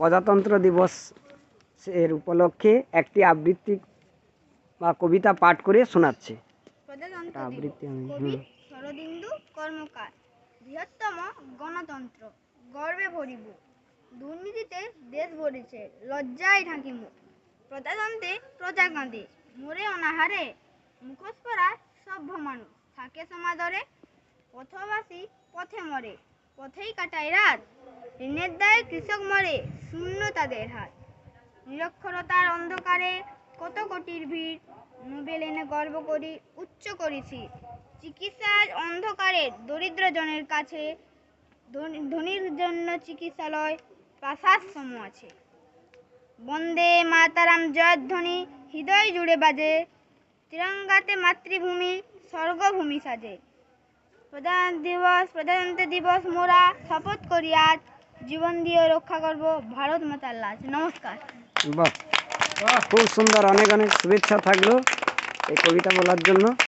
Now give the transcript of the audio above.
প্রজাতন্ত্র দিবস এর উপলক্ষে একটি আবৃত্তি বা কবিতা পাঠ করে শোনাচ্ছে। আবৃত্তি শরদিন্দু কর্মকার বৃহত্তম গণতন্ত্র গর্বে ভরিব দুর্নীতিতে দেশ ভরেছে লজ্জায় ঢাকি মুখ প্রজাতন্ত্রে প্রজা কাঁদে মরে অনাহারে মুখোশ পরা সভ্য মানুষ থাকে সমাদরে পথবাসী পথে মরে পথেই কাটায় রাত ঋণের দায়ে কৃষক মরে, শূন্য তাদের হাত। নিরক্ষরতার অন্ধকারে কত কোটির ভিড়, নোবেল এনে গর্ব করি, উচ্চ করেছি। চিকিৎসার অন্ধকারে দরিদ্র জনের কাছে ধনী- ধনীর জন্য চিকিৎসালয়, প্রাসাদ সম আছে। বন্দে মাতারাম জয়ধ্বনি হৃদয় জুড়ে বাজে। তিরঙ্গাতে মাতৃভূমি, স্বর্গভূমি সাজে। প্রধান দিবস, প্রজাতন্ত্র দিবস মোরা শপথ করি আজ। জীবন দিয়ে রক্ষা করব। ভারত মাতার লাজ নমস্কার। বাহ। খুব সুন্দর, অনেক অনেক শুভেচ্ছা থাকল এই কবিতা বলার জন্য।